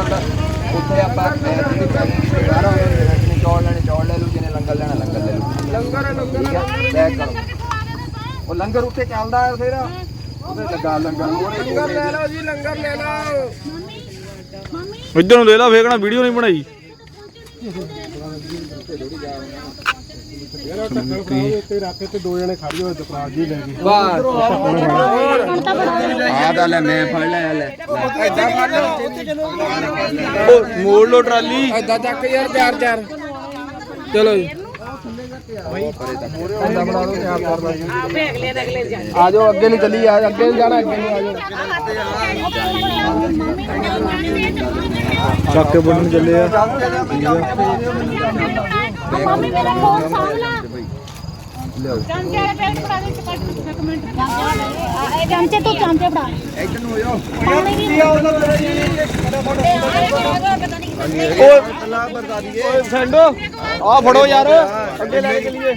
ਜਾਂਦਾ। ਉੱਥੇ ਆਪਾਂ ਜਿਹੜੀ ਪੈਕਿੰਗ ਦੀ ਦੁਕਾਨ ਆ ਜਿਹਨੇ ਚੌਲ ਲੈਣੇ ਚੌਲ ਲੈ ਲਓ ਜਿਹਨੇ ਲੰਗਰ ਲੈਣਾ ਲੰਗਰ ਲੈ ਲਓ। ਲੰਗਰ ਲੰਗਰ ਠੀਕ ਹੈ? ਪੈਕ ਕਰੋ ਉਹ ਲੰਗਰ ਉੱਥੇ ਚੱਲਦਾ ਹੈ ਫਿਰ। ਉਹਦੇ ਲੱਗਾ ਲੰਗਰ ਲੰਗਰ ਲੈ ਲਓ ਜੀ ਲੰਗਰ ਲੈ ਲਓ। ਇੱਧਰ ਨੂੰ ਲੈ ਲਾ ਫੇਕਣਾ ਵੀਡੀਓ ਨਹੀਂ ਬਣਾਈ। ਯਾਰ ਟੱਕਰ ਫੜਾਓ ਉੱਤੇ ਰੱਖ ਤੇ ਦੋ ਜਣੇ ਖੜੀ ਹੋਏ ਦਪਰਾਜ ਜੀ ਲੈ ਕੇ। ਆ ਦਾ ਲੈ ਮੈਂ ਫੜ ਲੈ। ਲੈ ਐਦਾਂ ਫੜ ਉਹ ਮੋੜ ਲੋ ਟਰਾਲੀ। ਐਦਾਂ ਚੱਕ ਯਾਰ ਚਾਰ ਚਾਰ। ਚਲੋ ਜੀ। ਆ ਜਾਓ ਅੱਗੇ ਨਹੀਂ ਚੱਲੀ ਆ ਅੱਗੇ ਨਹੀਂ ਜਾਣਾ ਅੱਗੇ ਨਹੀਂ ਆ ਜਾਓ ਚੱਕ ਕੇ ਬੰਨਣ ਚੱਲੇ ਆ। ਮੰਮੀ ਮੇਰਾ ਫੋਨ ਸਾਂਭ ਲਾ ਚਮਚੇ ਵਾਲੇ ਪੈਕ ਫੜਾ ਦੇ ਇੱਕ ਇੱਕ ਮਿੰਟ ਇਹ ਚਮਚੇ ਤੋਂ ਚਮਚੇ ਫੜਾ। ਇੱਧਰ ਨੂੰ ਹੋ ਜਾਓ। ਪਾਣੀ ਵੀ ਓਏ ਸੈਂਡੋ ਆ ਫੜੋ ਯਾਰ ਅੱਗੇ ਲੈ ਕੇ ਚਲੀਏ।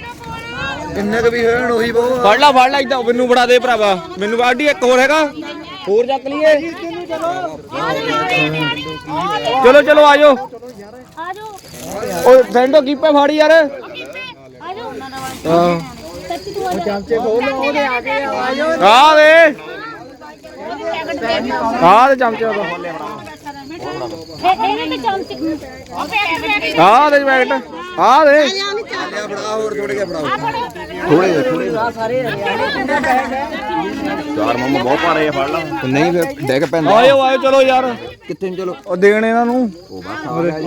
ਕਿੰਨੇ ਕੁ ਵੀ ਹੋਣ ਉਹੀ ਬਹੁ ਫੜ ਲਾ ਫੜ ਲਾ ਇਦਾਂ ਮੈਨੂੰ ਫੜਾ ਦੇ ਭਰਾਵਾ। ਮੈਨੂੰ ਆਡੀ ਇੱਕ ਹੋਰ ਹੈਗਾ। ਹੋਰ ਚੱਕ ਲਈਏ। ਚਲੋ ਚਲੋ ਆਜੋ। ਆ ਜਾਓ ਓਏ ਸੈਂਡੋ ਕੀਪੇ ਫੜ ਯਾਰ। ਆ ਹਾਂ। ਤੂੰ ਆ ਖੋਲ ਉਹਦੇ ਆ ਕੇ ਆ ਆ ਦੇ ਆ ਦੇ ਚਮਚੇ ਦਾ। ਇਹ ਇਹਨੇ ਵੀ ਚਮਚੇ ਉਹ ਪੈਕ ਆ ਦੇ ਪੈਕਟ ਆ ਦੇ ਫੜਾ। ਹੋਰ ਥੋੜੇ ਜਿਹਾ ਫੜਾਓ ਆ। ਫੜੋ ਥੋੜੇ ਜਿਹਾ ਥੋੜੇ ਚਾਰ ਮਾਮਾ ਬਹੁਤ ਭਾਰੇ ਆ ਫੜ ਲਾ। ਨਹੀਂ ਫਿਰ ਡੈਗ ਪੈਂਦਾ। ਆਇਓ ਆਇਓ ਚਲੋ ਯਾਰ। ਕਿੱਥੇ ਨੂੰ ਚਲੋ? ਉਹ ਦੇਣ ਇਹਨਾਂ ਨੂੰ। ਉਹ ਬਸ ਆ ਗਿਆ ਜੀ।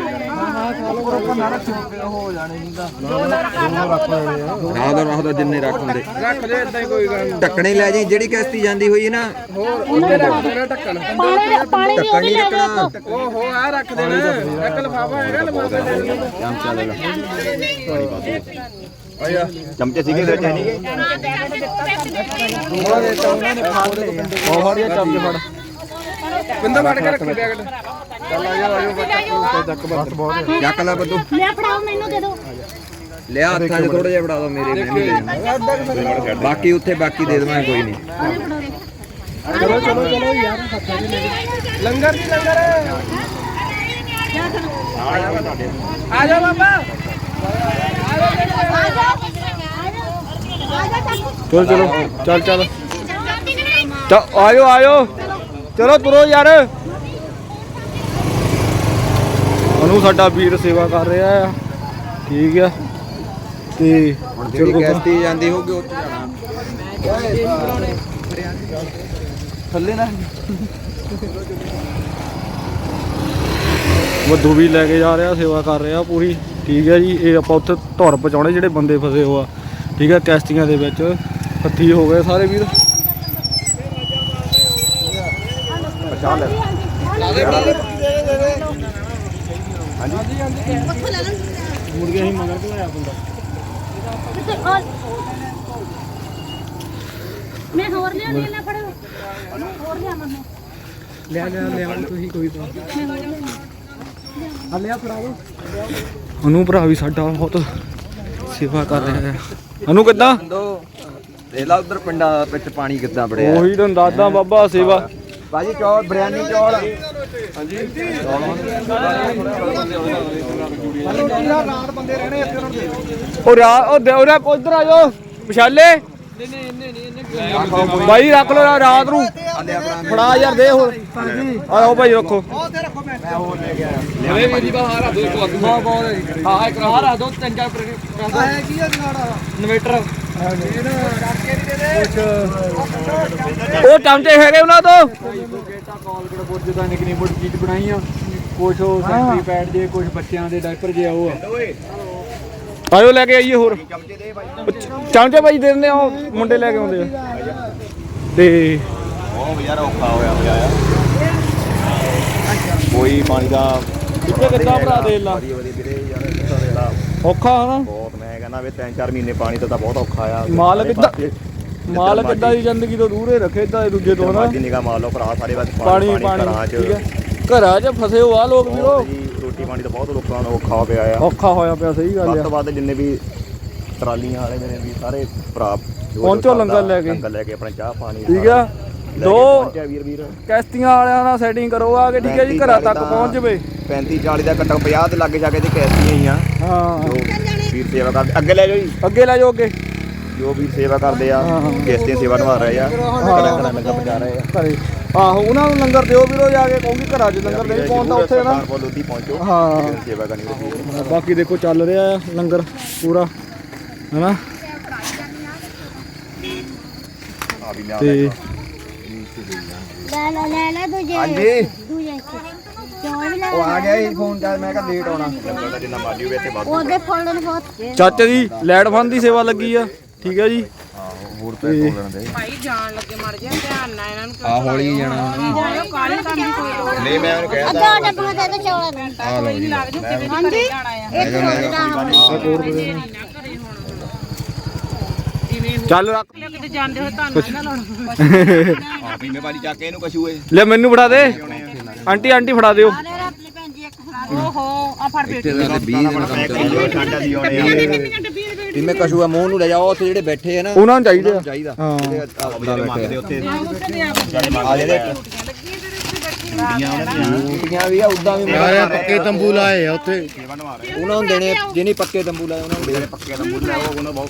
ਰਾਹ ਦਾ ਰਾਹ ਦਾ ਜਿੰਨੇ ਰੱਖ ਹੁੰਦੇ ਰੱਖ ਦੇ ਏਦਾਂ ਹੀ ਕੋਈ ਗੱਲ ਨਹੀਂ ਢੱਕਣੇ ਲੈ ਜੀ ਜਿਹੜੀ ਕਿਸ਼ਤੀ ਜਾਂਦੀ ਹੋਈ ਹੈ ਨਾ। ਹੋਰ ਉੱਤੇ ਰੱਖ ਦੇਣਾ ਢੱਕਣ ਪਾਣੀ ਪਾਣੀ ਵੀ ਉਹ ਵੀ ਲੈ ਇੱਕ। ਉਹ ਹੋ ਆ ਰੱਖ ਦੇਣਾ ਇੱਕ ਲਫਾਫਾ ਹੈਗਾ ਲਫਾਫੇ ਲੈ ਲਿਓ ਚਮਚਾ ਲੈ ਆਇਆ ਚਮਚੇ ਸੀਗੇ ਵਿੱਚ ਹੈ ਨਹੀਂਗੇ ਬਹੁਤ ਵਧੀਆ ਚਮਚੇ ਫੜ। ਬਿੰਦਾ ਫੜ ਕੇ ਰੱਖੀ ਬੈਗ ਚੱਕ ਲੈ ਬੱਦੂ ਲੈ ਫੜਾਓ ਮੈਨੂੰ ਦੇ ਦਿਓ ਲਿਆ ਹੱਥਾਂ 'ਚ ਥੋੜਾ ਜਿਹਾ ਫੜਾ ਦੋ ਮੇਰੇ। ਬਾਕੀ ਉੱਥੇ ਬਾਕੀ ਦੇ ਦੇਵਾਂਗੇ ਕੋਈ ਨਹੀਂ। ਚਲੋ ਚਲੋ ਚਲੋ ਯਾਰ ਲੰਗਰ ਦੀ ਲੰਗਰ ਆ ਜਾ ਬਾਬਾ ਆ ਜਾ ਆ ਜਾ ਆ ਜਾ ਚੱਕ ਚਲੋ ਚਲੋ ਚੱਲ। ਚੱਲ ਆਇਓ ਆਇਓ। ਚਲੋ ਤੁਰੋ ਯਾਰ। ਉਹਨੂੰ ਸਾਡਾ ਵੀਰ ਸੇਵਾ ਕਰ ਰਿਹਾ ਆ। ਠੀਕ ਆ। ਤੇ ਹੁਣ ਜਿਹੜੀ ਕਿਸ਼ਤੀ ਜਾਂਦੀ ਹੋਊਗੀ ਉੱਥੇ ਜਾਣਾ। ਥੱਲੇ ਨਾ। ਵੱਧੂ ਵੀ ਲੈ ਕੇ ਜਾ ਰਿਹਾ ਸੇਵਾ ਕਰ ਰਿਹਾ ਪੂਰੀ। ਠੀਕ ਹੈ ਜੀ ਇਹ ਆਪਾਂ ਉੱਥੇ ਧੁਰ ਪਹੁੰਚਾਉਣੇ ਜਿਹੜੇ ਬੰਦੇ ਫਸੇ ਹੋ ਆ ਠੀਕ ਹੈ ਕਿਸ਼ਤੀਆਂ ਦੇ ਵਿੱਚ। ਹੱਥੀ ਹੋ ਗਏ ਸਾਰੇ ਵੀਰ। ਕਿਤੇ ਹੋਰ ਮੈਂ ਹੋਰ ਲਿਆ ਨਹੀਂ ਲੈ ਫੜੋ। ਹੋਰ ਲਿਆ ਮੈਨੂੰ ਲਿਆ ਲਿਆ ਲਿਆ ਤੁਸੀਂ ਕੋਈ ਤਾਂ। ਆ। ਲਿਆ ਫੜਾ ਦੋ ਅਨੂ ਭਰਾ ਵੀ ਸਾਡਾ ਬਹੁਤ ਸੇਵਾ ਕਰ ਰਿਹਾ ਹੈ। ਅਨੂ ਕਿੱਦਾਂ? ਦੋ। ਦੇਖ ਲਾ ਉਧਰ ਪਿੰਡਾਂ ਵਿੱਚ ਪਾਣੀ ਕਿੱਦਾਂ ਬੜਿਆ ਉਹੀ ਤੁਹਾਨੂੰ ਦੱਸਦਾ ਬਾਬਾ ਸੇਵਾ। ਬਾਜੀ ਚੌਲ ਬਿਰਿਆਨੀ ਚੌਲ। ਉਹ ਰਾ ਉਹ ਉਹਦਾ ਉਧਰ ਆ ਜਾਓ। ਵਿਸ਼ਾਲੇ। ਭਾਈ ਰੱਖ ਲਓ ਰਾਤ ਨੂੰ। ਫੜਾ ਯਾਰ, ਦੇ ਹੋਰ। ਆਓ ਭਾਈ, ਰੱਖੋ। ਉਹ ਚਮਚੇ ਹੈਗੇ ਉਹਨਾਂ ਤੋਂ। ਬੁਰਜ ਦਾ ਨਿਕਨੀ ਬੁਰਜ ਚੀਜ਼ ਬਣਾਈਆਂ ਕੁਛ ਉਹ ਸੈਂਟਰੀ ਪੈਡ ਜੇ ਕੁਛ ਬੱਚਿਆਂ ਦੇ ਡਾਈਪਰ ਜੇ ਉਹ ਆ। ਆਇਓ ਲੈ ਕੇ ਆਈਏ ਹੋਰ। ਉਹ ਚਮਚੇ ਭਾਈ ਦੇ ਦਿੰਦੇ ਆ ਉਹ ਮੁੰਡੇ ਲੈ ਕੇ ਆਉਂਦੇ ਆ। ਤੇ ਬਹੁਤ ਯਾਰ ਔਖਾ ਹੋਇਆ ਪਿਆ ਆ ਕੋਈ ਪਾਣੀ ਦਾ ਇੱਥੇ ਕਿੱਦਾਂ ਭਰਾ ਦੇ ਲਾ? ਔਖਾ ਹਨਾ? ਬਹੁਤ ਮੈਂ ਕਹਿੰਦਾ ਵੀ 3-4 ਮਹੀਨੇ ਪਾਣੀ ਤੋਂ ਬਹੁਤ ਔਖਾ ਆ। ਮਾਲ ਮਾਲ ਕਿੱਦਾਂ ਦੀ ਜ਼ਿੰਦਗੀ ਤੋਂ ਦੂਰ ਹੀ ਰੱਖੇ ਤਾਂ ਦੂਜੇ ਤੋਂ ਮਰਜ਼ੀ ਨਿਗਾਹ ਮਾਰ ਲਓ ਭਰਾ ਸਾਰੇ ਬਸ ਪਾਣੀ ਘਰਾਂ ਪਾਣੀ 'ਚ। ਠੀਕ ਹੈ। ਘਰਾਂ 'ਚ ਫਸੇ ਹੋ ਆ ਲੋਕ ਵੀਰੋ। ਜੀ ਰੋਟੀ ਪਾਣੀ ਤਾਂ ਬਹੁਤ ਲੋਕਾਂ ਨੂੰ ਔਖਾ ਪਿਆ ਆ। ਔਖਾ ਹੋਇਆ ਪਿਆ ਸਹੀ ਗੱਲ ਵੱਧ ਆ ਤੋਂ ਵੱਧ ਜਿੰਨੇ ਵੀ ਟਰਾਲੀਆਂ ਵਾਲੇ ਮੇਰੇ ਵੀ ਸਾਰੇ ਭਰਾ ਜੋ ਜੋ ਪਹੁੰਚੋ ਕਰਦਾ, ਲੰਗਰ ਲੈ ਕੇ। ਲੰਗਰ ਲੈ ਕੇ ਆਪਣਾ ਚਾਹ ਪਾਣੀ ਠੀਕ ਆ। ਦੋ ਵੀਰ ਵੀਰ। ਕਿਸ਼ਤੀਆਂ ਵਾਲਿਆਂ ਨਾਲ ਸੈਟਿੰਗ ਕਰੋ ਆ ਕੇ ਠੀਕ ਹੈ ਜੀ ਘਰਾਂ ਤੱਕ ਪਹੁੰਚ ਜਵੇ। 35 40 ਦਾ ਘੱਟੋ 50 ਦੇ ਲੱਗੇ ਜਾ ਕੇ ਤੇ ਕੈਸੀਆਂ ਹੀ ਆ। ਹਾਂ। ਜੋ ਵੀਰ ਸੇਵਾ ਕਰਦੇ ਅੱਗੇ ਲੈ ਜਾਓ ਜੀ। ਅੱਗੇ ਲੈ ਜਾਓ ਅੱਗੇ। ਜੋ ਵੀਰ ਸੇਵਾ ਕਰਦੇ ਆ ਹਾਂ, ਹਾਂ। ਕਿਸ਼ਤੀਆਂ ਸੇਵਾ ਨਿਭਾ ਰਹੇ ਆ ਘਰਾਂ ਘਰਾਂ ਲੰਗਰ ਪਹੁੰਚਾ ਰਹੇ ਆ। ਘਰੇ। ਆਹੋ ਉਹਨਾਂ ਨੂੰ ਲੰਗਰ ਦਿਓ ਵੀਰੋ ਜਾ ਕੇ ਕਹੂੰਗੀ ਘਰਾਂ 'ਚ ਲੰਗਰ ਨਹੀਂ ਪਹੁੰਚਦਾ ਉੱਥੇ ਨਾ। ਲੋਧੀ ਪਹੁੰਚੋ ਹਾਂ। ਕਿਸੇ ਦੀ ਸੇਵਾ ਕਰਨੀ ਤੇ ਵੀਰ ਬਾਕੀ ਦੇਖੋ ਚੱਲ ਰਿਹਾ ਆ ਲੰਗਰ ਪੂਰਾ ਹੈਨਾ? ਵੀ ਤੇ ਲੈ ਲੈ ਲੈ ਲੈ ਦੂਜੇ ਹਾਂਜੀ। ਦੂਜੇ ਵੀ ਉਹ ਆ ਗਿਆ ਹੀ ਫੋਨ ਕਰ ਮੈਂ ਕਿਹਾ ਲੇਟ ਆਉਣਾ। ਦਾ ਜਿੰਨਾ ਮਰਜ਼ੀ ਹੋਵੇ ਇੱਥੇ ਵੱਧ ਉਹਦੇ ਫੋਲਣ ਬਹੁਤ। ਚਾਚਾ ਜੀ ਲੈਟ ਫੰਡ ਦੀ ਸੇਵਾ ਲੱਗੀ ਆ। ਠੀਕ ਹੈ ਜੀ? ਹੋਰ ਪੈ ਕੋਲਣ ਦੇ। ਭਾਈ ਜਾਣ ਲੱਗੇ ਮਰ ਜਾ ਧਿਆਨ ਨਾਲ ਇਹਨਾਂ ਨੂੰ ਆ ਹੌਲੀ ਜਾਣਾ। ਜਾਇਓ ਕਾਲੇ ਕੰਮ ਦੀ ਕੋਈ ਲੋੜ ਨਹੀਂ ਮੈਂ ਉਹਨੂੰ ਕਹਿ ਅੱਧਾ ਡੱਬਾ ਦੇ ਦੇ ਚੌਲਾਂ ਦਾ ਨਹੀਂ ਕੋਈ ਨਹੀਂ ਲੱਗ ਜੂ ਕਿਵੇਂ ਦੀ ਘਰੇ ਜਾਣਾ ਆ। ਇੱਕ ਰੋਟੀ ਦਾ ਨਾ ਘਰੇ ਹੁਣ। ਜਿਵੇਂ ਚੱਲ ਰੱਖ। ਕਿਤੇ ਜਾਂਦੇ ਹੋਏ ਤੁਹਾਨੂੰ ਇਹਨਾਂ ਲਾਉਣਾ ਆ ਪੀਮੇ ਵਾਲੀ ਚੱਕ ਕੇ ਇਹਨੂੰ ਕਛੂਏ ਲੈ ਮੈਨੂੰ ਫੜਾ ਦੇ। ਆਂਟੀ ਆਂਟੀ ਫੜਾ ਦਿਓ। ਓਹੋ ਆ ਫੜ ਤੇ 20 ਦਿਨ ਕੰਮ ਚੱਲਦਾ। ਸਾਡਾ ਦੀ ਆਉਣੇ ਆ ਵੀ ਮੈਂ ਕਸ਼ੂਆ ਮੂੰਹ ਨੂੰ ਲੈ ਜਾਓ ਉੱਥੇ ਜਿਹੜੇ ਬੈਠੇ ਆ ਨਾ ਉਹਨਾਂ ਨੂੰ ਚਾਹੀਦੇ ਆ। ਚਾਹੀਦਾ। ਹਾਂ। ਜਿਹੜੇ ਆਪਦਾ ਜਿਹੜੇ ਬੈਠੇ ਮੰਗਦੇ ਉੱਥੇ। ਆ ਜਿਹੜੇ ਟੂਟੀਆਂ ਵੀ ਆ ਉਦਾਂ ਵੀ ਮੈਂ ਪੱਕੇ ਤੰਬੂ ਲਾਏ ਆ ਉੱਥੇ। ਸੇਵਾ ਨਿਭਾ ਰਹੇ ਉਹਨਾਂ ਨੂੰ ਦੇਣੇ ਜਿਹਨੇ ਪੱਕੇ ਤੰਬੂ ਲਾਏ ਉਹਨਾਂ ਨੂੰ ਜਿਹੜੇ ਪੱਕੇ ਦਾ ਮੁੱਲ ਹੈ ਉਹ ਉਹਨਾਂ ਬਹੁਤ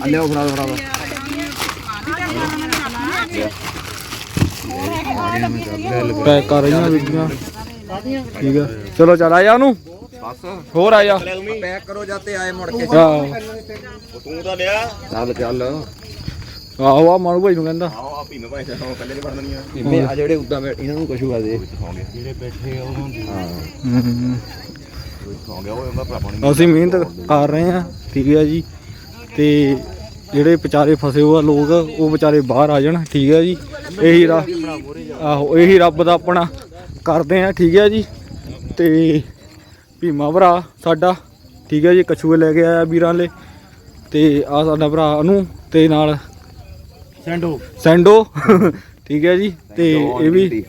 ਆ ਲਿਓ ਫੜਾ ਦਿਓ, ਫੜਾ ਦਿਓ। ਪੈਕ ਕਰ ਰਹੀਆਂ ਬੀਬੀਆਂ ਠੀਕ ਆ। ਚਲੋ ਚੱਲ ਆ ਜਾ ਉਹਨੂੰ। ਬਸ। ਹੋਰ ਆ ਜਾ ਪੈਕ ਕਰੋ ਜਾਤੇ ਆਏ ਮੁੜ ਕੇ। ਤੂੰ ਤਾਂ ਲਿਆ। ਚੱਲ ਚੱਲ। ਆਹੋ ਆ ਮਾਰੂ ਭਾਈ ਨੂੰ ਕਹਿੰਦਾ। ਆਹੋ ਆ ਪੀਮੇ ਭਾਈ ਸਾਹਿਬ ਉਹ ਕੱਲੇ ਨਹੀਂ ਵੜਨੀਆਂ ਜਿਵੇਂ ਆ ਜਿਹੜੇ ਉਦਾਂ ਬੈਠ ਇਹਨਾਂ ਨੂੰ ਦੇ ਭਰਾ ਪਾਣੀ ਅਸੀਂ ਮਿਹਨਤ ਕਰ ਰਹੇ ਆ ਠੀਕ ਹੈ ਜੀ। ਤੇ ਜਿਹੜੇ ਵਿਚਾਰੇ ਫਸੇ ਹੋਏ ਆ ਲੋਕ ਉਹ ਵਿਚਾਰੇ ਬਾਹਰ ਆ ਜਾਣ ਠੀਕ ਹੈ ਜੀ। ਇਹੀ ਆਹੋ ਇਹੀ ਰੱਬ ਦਾ ਆਪਣਾ ਕਰਦੇ ਆ ਠੀਕ ਹੈ ਜੀ। ਤੇ ਭੀਮਾ ਭਰਾ ਸਾਡਾ। ਠੀਕ ਹੈ ਜੀ ਕਛੂਏ ਲੈ ਕੇ ਆਇਆ ਵੀਰਾਂ ਲਈ ਤੇ ਆ ਸਾਡਾ ਭਰਾ ਨੂੰ ਤੇ ਨਾਲ ਸੈਂਡੋ। ਸੈਂਡੋ। ਠੀਕ ਹੈ ਜੀ ਤੇ ਇਹ ਵੀ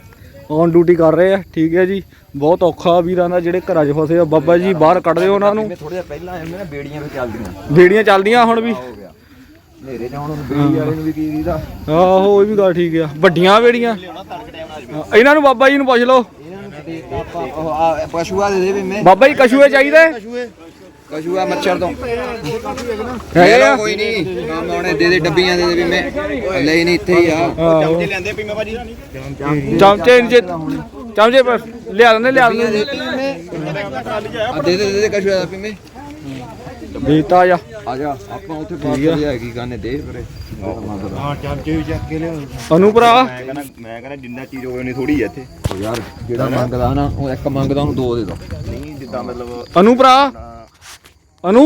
ਔਨ ਡਿਊਟੀ ਕਰ ਰਹੇ ਆ। ਠੀਕ ਹੈ ਜੀ ਬਹੁਤ ਔਖਾ ਵੀਰਾਂ ਦਾ ਜਿਹੜੇ ਘਰਾਂ 'ਚ ਫਸੇ ਆ। ਬਾਬਾ ਜੀ ਬਾਹਰ ਕੱਢ ਦਿਓ ਉਹਨਾਂ ਨੂੰ। ਥੋੜਾ ਜਿਹਾ ਪਹਿਲਾਂ ਆਏ ਨਾ ਬੇੜੀਆਂ ਵੀ ਚੱਲਦੀਆਂ। ਬੇੜੀਆਂ ਚੱਲਦੀਆਂ ਹੁਣ ਵੀ। ਹਨੇਰੇ ਚ ਹੁਣ ਉਹਨੂੰ ਬੇੜੀ ਵਾਲੇ ਨੂੰ ਵੀ ਕੀ ਦੀਦਾ। ਆਹੋ ਇਹ ਵੀ ਗੱਲ ਠੀਕ ਆ। ਵੱਡੀਆਂ ਬੇੜੀਆਂ। ਇਹਨਾਂ ਨੂੰ ਬਾਬਾ ਜੀ ਨੂੰ ਪੁੱਛ ਲਓ। ਪਸ਼ੂਆ ਦੇ ਦੇ ਵੀ ਮੈਂ। ਬਾਬਾ ਜੀ ਕਛੂਏ ਚਾਹੀਦੇ? ਕਸ਼ੂਆ ਮੱਛਰ ਤੋਂ। ਆ? ਕੋਈ ਨਹੀਂ। ਕੰਮ ਆਉਣੇ ਦੇ ਦੇ ਡੱਬੀਆਂ ਦੇ ਦੇ ਵੀ ਮੈਂ। ਲੈ ਨਹੀਂ ਇੱਥੇ ਹੀ ਆ। ਆਹੋ ਚਮਚੇ ਭਾਜੀ ਚਮਚੇ ਪਰ ਲਿਆ ਦਿੰਦੇ ਲਿਆ ਦਿੰਦੇ। ਆ ਦੇ ਦੇ ਦੇ ਦੇ ਕਸ਼ੂਆ ਦਾ ਪੀਮੇ ਦੇਤਾ ਜਾ। ਆ ਜਾ ਆਪਾਂ ਉੱਥੇ ਬਾਤ ਕਰੀ ਹੈਗੀ ਗਾਨੇ ਦੇ ਫਿਰੇ ਹਾਂ ਚਾਚੇ ਵੀ ਚੱਕ ਕੇ ਲਿਆਓ। ਅਨੂ ਭਰਾ। ਮੈਂ ਕਹਿੰਦਾ ਮੈਂ ਕਹਿੰਦਾ ਜਿੰਨਾ ਚੀਜ਼ ਹੋਵੇ ਉਨੀ ਥੋੜੀ ਹੈ ਇੱਥੇ। ਯਾਰ ਜਿਹੜਾ ਮੰਗਦਾ ਨਾ ਉਹ ਇੱਕ ਮੰਗਦਾ ਉਹਨੂੰ ਦੋ ਦੇ ਦੋ। ਨਹੀਂ ਜਿੱਦਾਂ ਮਤਲਬ ਅਨੂ ਭਰਾ। ਅਨੂ।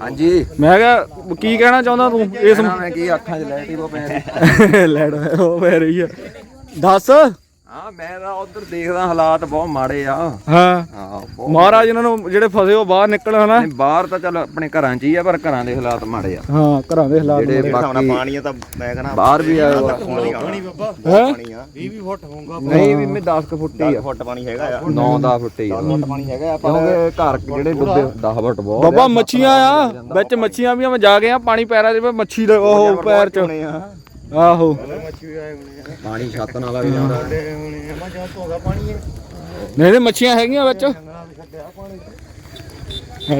ਹਾਂਜੀ। ਮੈਂ ਕਿਹਾ ਕੀ ਕਹਿਣਾ ਚਾਹੁੰਦਾ ਤੂੰ? ਇਸ ਮੈਂ ਕੀ ਅੱਖਾਂ 'ਚ ਲੈਟ ਹੀ ਉਹ ਪੈ ਰਹੀ ਲੈੜ ਉਹ ਪੈ ਰਹੀ ਆ। ਦੱਸ। ਹਾਂ ਮੈਂ ਤਾਂ ਉਧਰ ਦੇਖਦਾ ਹਾਲਾਤ ਬਹੁਤ ਮਾੜੇ ਆ। ਹਾਂ। ਹਾਂ ਬਹੁਤ ਮਹਾਰਾਜ ਇਹਨਾਂ ਨੂੰ ਜਿਹੜੇ ਫਸੇ ਉਹ ਬਾਹਰ ਨਿਕਲ ਹਨਾ? ਨਹੀਂ, ਬਾਹਰ ਤਾਂ ਚੱਲ ਆਪਣੇ ਘਰਾਂ 'ਚ ਹੀ ਆ ਪਰ ਘਰਾਂ ਦੇ ਹਾਲਾਤ ਮਾੜੇ ਆ। ਹਾਂ ਘਰਾਂ ਦੇ ਹਾਲਾਤ ਜਿਹੜੇ ਬਾਕੀ ਪਾਣੀ ਆ ਤਾਂ ਮੈਂ ਕਹਿੰਦਾ ਬਾਹਰ ਵੀ ਆਇਆ ਵਾ। ਪਾਣੀ ਬਾਬਾ ਹੈ ਪਾਣੀ ਆ। 20 ਵੀ ਫੁੱਟ ਹੋਊਗਾ ਨਹੀਂ ਵੀ ਮੈਂ 10 ਫੁੱਟ ਹੀ ਆ। ਫੁੱਟ ਪਾਣੀ ਹੈਗਾ ਆ। 9 10 ਫੁੱਟ ਹੀ ਆ। ਫੁੱਟ ਪਾਣੀ ਹੈਗਾ ਆ ਕਿਉਂਕਿ ਘਰ ਜਿਹੜੇ ਡੁੱਬੇ 10 ਫੁੱਟ ਬਹੁਤ ਬਾਬਾ ਮੱਛੀਆਂ ਆ। ਵਿੱਚ ਮੱਛੀਆਂ ਵੀ ਆ ਮੈਂ ਜਾ ਕੇ ਆ ਪਾਣੀ ਪੈਰਾਂ ਦੇ ਵਿੱਚ ਮੱਛੀ ਦੇ ਉਹ ਪੈਰ ਚ। ਹੋਣੇ ਆ। ਆਹੋ। ਪਾਣੀ ਛੱਤ ਨਾਲ ਆ ਵੀ ਜਾਂਦਾ। ਮੈਂ ਜਾਂ ਧੋਦਾ ਪਾਣੀ ਹੈ ਨਹੀਂ ਨਹੀਂ ਮੱਛੀਆਂ ਹੈਗੀਆਂ ਵਿੱਚ। ਆ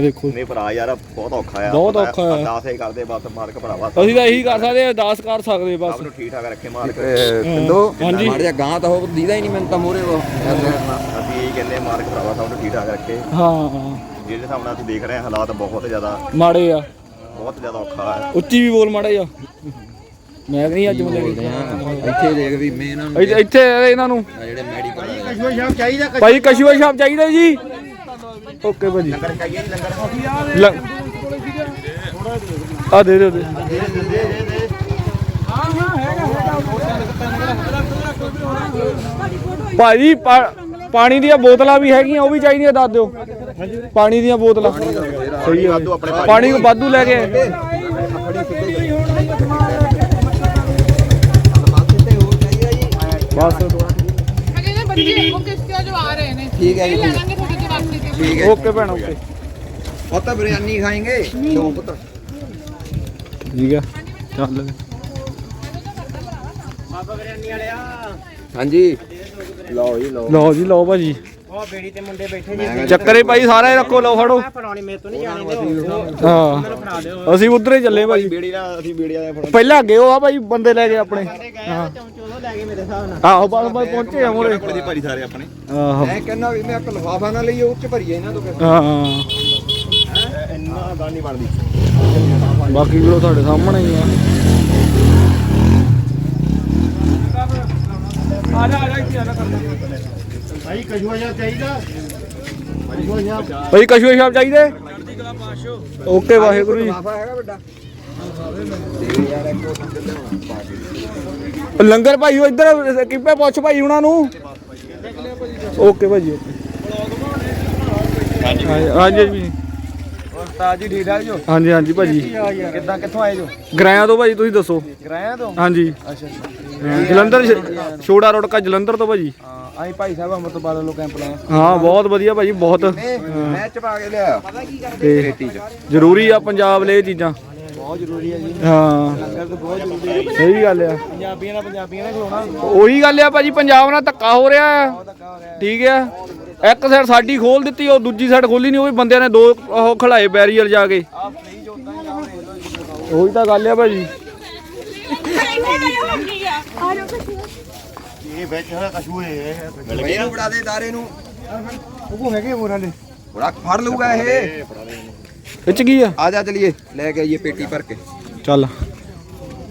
ਦੇਖੋ। ਨਹੀਂ ਭਰਾ ਯਾਰ ਬਹੁਤ ਔਖਾ ਆ। ਬਹੁਤ ਔਖਾ ਆ। ਅਰਦਾਸ ਹੀ ਕਰਦੇ ਬਸ ਮਾਲਕ ਭਰਾਵਾ। ਅਸੀਂ ਤਾਂ ਇਹੀ ਕਰ ਸਕਦੇ ਆ, ਅਰਦਾਸ ਕਰ ਸਕਦੇ ਬਸ। ਸਭ ਨੂੰ ਠੀਕ ਠਾਕ ਰੱਖੇ ਮਾਲਕ। ਪਿੰਡੋ ਹਾਂਜੀ। ਮਾੜ ਜਾ ਗਾਂ ਤਾਂ ਉਹ ਦੀਦਾ ਹੀ ਨਹੀਂ ਮੈਨੂੰ ਤਾਂ ਮੋਰੇ ਉਹ। ਅਸੀਂ ਇਹੀ ਕਹਿੰਦੇ ਆ, ਮਾਲਕ ਭਰਾਵਾ ਸਭ ਨੂੰ ਠੀਕ ਠਾਕ ਰੱਖੇ। ਹਾਂ ਹਾਂ। ਜਿਹੜੇ ਹਿਸਾਬ ਨਾਲ ਅਸੀਂ ਦੇਖ ਰਹੇ ਹਾਂ ਹਾਲਾਤ ਬਹੁਤ ਜ਼ਿਆਦਾ ਮਾੜੇ ਆ। ਬਹੁਤ ਜ਼ਿਆਦਾ ਔਖਾ ਹੈ ਉੱਚੀ ਵੀ ਬੋਲ ਮਾੜੇ ਆ ਮੈਂ ਨਹੀਂ ਅੱਜ ਆ? ਇੱਥੇ ਦੇਖ ਵੀ ਮੈਂ ਇਹਨਾਂ ਨੂੰ ਇੱਥੇ ਇਹਨਾਂ ਨੂੰ। ਜਿਹੜੇ ਮੈਡੀਕਲ ਵਾਲੇ ਕਸ਼ੂਆ ਸ਼ਾਮ ਚਾਹੀਦਾ ਭਾਈ ਕਸ਼ੂਆ ਸ਼ਾਪ ਚਾਹੀਦਾ ਜੀ। ਓਕੇ ਭਾਜੀ। ਲੰਗਰ ਆ ਦੇ ਦੇ ਦੇ। ਭਾਜੀ ਪਾਣੀ ਦੀਆਂ ਬੋਤਲਾਂ ਵੀ ਹੈਗੀਆਂ ਉਹ ਵੀ ਚਾਹੀਦੀਆਂ ਦੱਸ ਦਿਓ। ਪਾਣੀ ਦੀਆਂ ਬੋਤਲਾਂ। ਸਹੀ ਹੈ ਪਾਣੀ ਵਾਧੂ ਲੈ ਕੇ ਬਸ। ਅਜੇ ਬੱਚੇ ਉਹ ਕਿਸ਼ਤੀਆਂ ਜੋ ਆ ਰਹੇ ਨੇ ਠੀਕ ਹੈ ਜੀ। ਇਹ ਲੈਣਾਂਗੇ ਤੁਹਾਡੇ ਤੋਂ ਵਾਸਤੇ ਤੇ ਠੀਕ ਹੈ ਓਕੇ ਭੈਣ ਓਕੇ। ਉਹ ਤਾਂ ਬਿਰਿਆਨੀ ਖਾਏਂਗੇ? ਦੋ ਪੁੱਤ। ਠੀਕ ਆ ਚੱਲ। ਹਾਂਜੀ। ਲਓ ਜੀ ਲਓ। ਲਓ ਜੀ ਲਓ ਭਾਜੀ। ਉਹ ਬੇੜੀ ਤੇ ਮੁੰਡੇ ਬੈਠੇ ਮੈਂ ਕਿਹਾ ਚੱਕਰੇ ਭਾਈ ਸਾਰੇ ਰੱਖੋ ਲਓ ਫੜੋ। ਫੜਾਉਣੀ ਮੇਰੇ ਤੋਂ ਨਹੀਂ ਜਾਣੀ ਦਿਓ ਹਾਂ। ਅਸੀਂ ਉਧਰ ਹੀ ਚੱਲੇ ਭਾਈ। ਬੇੜੀ ਦਾ ਅਸੀਂ ਬੇੜੀ ਵਾਲੇ ਫੜ। ਪਹਿਲਾਂ ਅੱਗੇ ਉਹ ਆ ਭਾਈ ਬੰਦੇ ਲੈ ਕੇ ਆਪਣੇ। ਹਾਂ। ਚੌਂਚੋ ਲੈ ਗਏ ਮੇਰੇ ਹਿਸਾਬ ਨਾਲ। ਆਹੋ ਬਸ ਬਸ ਪਹੁੰਚੇ ਆ ਮੋਰੇ। ਕੋਲੇ ਦੀ ਭਾਰੀ ਸਾਰੇ ਆਪਣੇ। ਆਹੋ। ਮੈਂ ਕਹਿੰਦਾ ਵੀ ਮੈਂ ਇੱਕ ਲਫਾਫਾ ਨਾ ਲਈਏ ਉਹ ਚ ਭਰੀਏ ਇਹਨਾਂ ਤੋਂ। ਹਾਂ। ਇੰਨਾ ਗੱਲ ਨਹੀਂ ਬਣਦੀ। ਬਾਕੀ ਵੀਰੋ ਤੁਹਾਡੇ ਸਾਹਮਣੇ ਹੀ ਆ। ਭਾਈ ਕਸ਼ੂਆ ਜਿਹਾ ਚਾਹੀਦਾ? ਕਸ਼ੂਆ ਜਿਹਾ ਭਾਈ ਕਸ਼ੂਏ ਸ਼ਾਪ ਚਾਹੀਦੇ? ਓਕੇ ਵਾਹਿਗੁਰੂ ਜੀ। ਹੈਗਾ ਵੱਡਾ। ਕੇ ਲੰਗਰ ਭਾਈ ਉਹ ਇੱਧਰ ਕਿੱਪੇ ਪੁੱਛ ਭਾਈ ਉਹਨਾਂ ਨੂੰ। ਓਕੇ ਭਾਜੀ ਹਾਂਜੀ ਹਾਂਜੀ। ਜੀ ਉਸਤਾਦ ਜੀ ਠੀਕ ਠਾਕ ਜੋ? ਹਾਂਜੀ ਹਾਂਜੀ ਭਾਜੀ ਕਿੱਦਾਂ ਕਿੱਥੋਂ ਆਏ ਜੋ? ਗਰਾਇਆ ਤੋਂ ਭਾਜੀ ਤੁਸੀਂ ਦੱਸੋ। ਕਿਰਾਇਆ ਤੋਂ? ਹਾਂਜੀ। ਅੱਛਾ ਜਲੰਧਰ ਛੋੜਾ ਰੋਡਕਾ ਜਲੰਧਰ ਤੋਂ ਭਾਜੀ ਹਾਂ। ਅਸੀਂ ਭਾਈ ਸਾਹਿਬ ਅੰਮ੍ਰਿਤਪਾਲ ਵੱਲੋਂ ਕੈਂਪ ਲਾਇਆ। ਹਾਂ ਬਹੁਤ ਵਧੀਆ ਭਾਜੀ ਬਹੁਤ। ਮੈਂ ਚ ਪਾ ਕੇ ਲਿਆ ਤੇ ਜ਼ਰੂਰੀ ਆ ਪੰਜਾਬ ਲਈ ਇਹ ਚੀਜ਼ਾਂ। ਬਹੁਤ ਜ਼ਰੂਰੀ ਹੈ ਜੀ। ਹਾਂ। ਲੰਗਰ ਤਾਂ ਬਹੁਤ ਜ਼ਰੂਰੀ ਹੈ ਸਹੀ ਗੱਲ ਆ। ਪੰਜਾਬੀਆਂ ਦਾ ਪੰਜਾਬੀਆਂ ਨੇ ਖਲੋਣਾ। ਉਹੀ ਗੱਲ ਆ ਭਾਜੀ ਪੰਜਾਬ ਨਾਲ ਧੱਕਾ ਹੋ ਰਿਹਾ ਆ। ਠੀਕ ਆ। ਇੱਕ ਸਾਈਡ ਸਾਡੀ ਖੋਲ ਦਿੱਤੀ ਉਹ ਦੂਜੀ ਸਾਈਡ ਖੋਲੀ ਨਹੀਂ ਉਹ ਵੀ ਬੰਦਿਆਂ ਨੇ ਦੋ ਉਹ ਖੜਾਏ ਬੈਰੀਅਰ ਜਾ ਕੇ। ਉਹੀ ਤਾਂ ਗੱਲ ਆ ਭਾਜੀ। ਇਹ ਵਿੱਚ ਹੈ। ਕਸ਼ੂਏ ਇਹਨੂੰ ਬੜਾ ਦੇ ਦਾਰੇ ਨੂੰ। ਉਹ ਹੈਗੇ ਹੋਰ ਹਲੇ ਬੜਾ ਫੜ ਲਊਗਾ ਇਹ। ਵਿੱਚ ਕੀ ਆ? ਆ ਜਾ ਚਲੀਏ ਲੈ ਕੇ ਆਈਏ ਪੇਟੀ ਭਰ ਕੇ। ਚੱਲ।